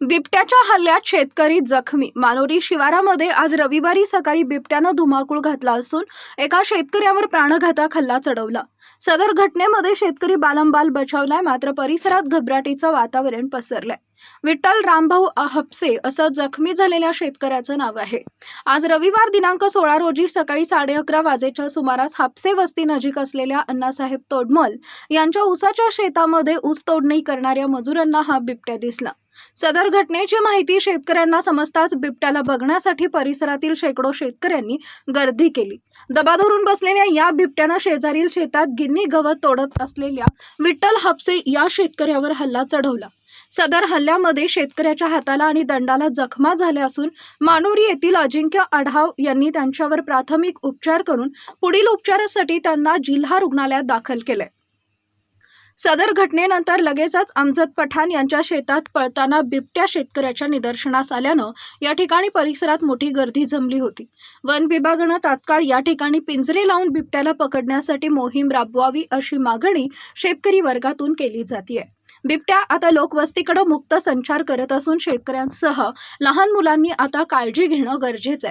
बिबट्याच्या हल्ल्यात शेतकरी जखमी. मानोरी शिवारामध्ये आज रविवारी सकाळी बिबट्यानं धुमाकूळ घातला असून एका शेतकऱ्यावर प्राणघातक हल्ला चढवला. सदर घटनेमध्ये शेतकरी बालंबाल बचावलाय मात्र परिसरात घबराटीचं वातावरण पसरलंय. विठ्ठल रामभाऊ हपसे असं जखमी झालेल्या शेतकऱ्याचं नाव आहे. आज रविवार दिनांक सोळा रोजी सकाळी साडे अकरा वाजेच्या सुमारास हापसे वस्ती नजीक असलेल्या अण्णासाहेब तोडमल यांच्या ऊसाच्या शेतामध्ये ऊस तोडणी करणाऱ्या मजुरांना हा बिबट्या दिसला. सदर घटनेची माहिती शेतकऱ्यांना समजताच बिबट्याला बघण्यासाठी परिसरातील शेकडो शेतकऱ्यांनी गर्दी केली. दबा धरून बसलेल्या या बिबट्यानं शेजारील शेतात गिन्नी गवत तोडत असलेल्या विठ्ठल हापसे या शेतकऱ्यावर हल्ला चढवला. सदर हल्ल्यामध्ये शेतकऱ्याच्या हाताला आणि दंडाला जखमा झाल्या असून मानोरी येथील अजिंक्य आढाव यांनी त्यांच्यावर प्राथमिक उपचार करून पुढील उपचारासाठी त्यांना जिल्हा रुग्णालयात दाखल केले सदर घटनेनंतर लगेचच अमजद पठाण यांच्या शेतात पळताना बिबट्या शेतकऱ्याच्या निदर्शनास आल्यानं या ठिकाणी परिसरात मोठी गर्दी जमली होती. वन विभागानं तात्काळ या ठिकाणी पिंजरे लावून बिबट्याला पकडण्यासाठी मोहीम राबवावी अशी मागणी शेतकरी वर्गातून केली जाते बिबट्या आता लोकवस्तीकडे मुक्त संचार करत असून शेतकऱ्यांसह लहान मुलांनी आता काळजी घेणं गरजेचं आहे.